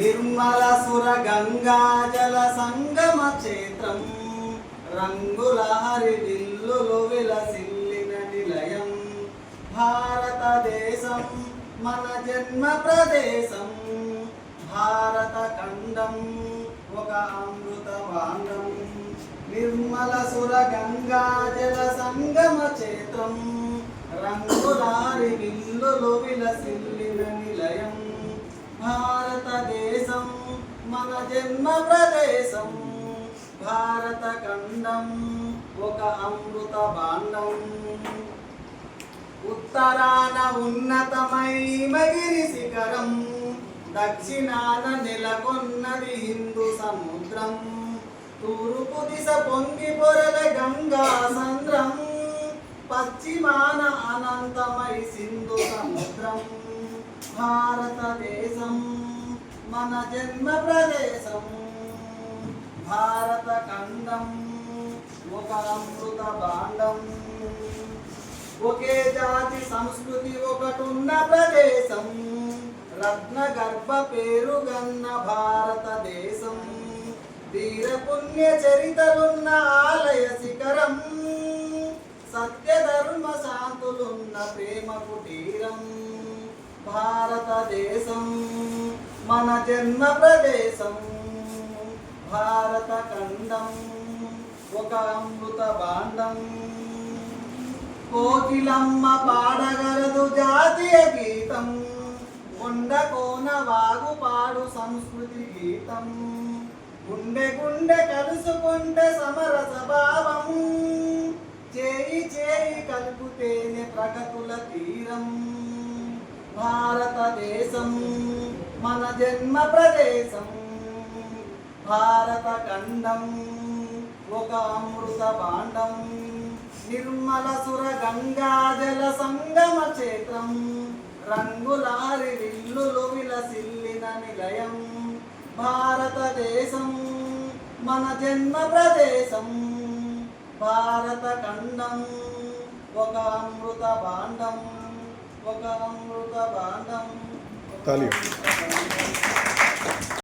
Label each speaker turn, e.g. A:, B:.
A: నిర్మల సుర గంగాజల సంగమ క్షేత్రం. రంగుల హరివిల్లులు విలసిల్లిన నిలయం. భారతదేశం మన జన్మ ప్రదేశం. భారత ఖండం ఒక అమృత బాండం. నిర్మల సుర గంగాజల సంగమ క్షేత్రం. రంగులారి విల్లులు విలసిల్లిన నిలయం. భారతదేశం మన జన్మ ప్రదేశం. భారత ఖండం ఒక అమృత భాండం ఉత్తరాన ఉన్నతమైమగిరి శిఖరం దక్షిణాన నెలకొన్నది హిందూ సముద్రం. తూర్పు దిశ పొంగి పొరల గంగా సంద్రం. పశ్చిమాన అనంతమై సింధు సముద్రం. భారతదేశం మన జన్మ ప్రదేశం భారత ఖండం ఒక అమృత భాండం. ఒకే జాతి సంస్కృతి ఒకటున్న ప్రదేశం. రత్న గర్భ పేరుగన్న భారతదేశం. వీర పుణ్య చరితలున్న ఆలయ శిఖరం. సత్య ధర్మ శాంతులున్న ప్రేమ కుటీరం భారతదేశం మన జన్మ ప్రదేశం భారత ఖండం ఒక అమృత బాండం కోకిలమ్మ పాడగలదు జాతీయ గీతం. కొండ కోన వాగు పాడు సంస్కృతి గీతం. గుండె గుండె కలుసుకుంటే సమరస భావం. చేయి చేయి కలుపుతేనే ప్రగతుల తీరం. భారతదేశం మన జన్మ ప్రదేశం. భారత ఖండం ఒక అమృత భాండం. నిర్మల సుర గంగాజల సంగమ క్షేత్రం. రంగులారి విల్లులు విలసిల్లిన నిలయం. భారతదేశం మన జన్మ ప్రదేశం. భారత ఖండం ఒక అమృత భాండం. ఒక అమృత భాండం
B: తాళి.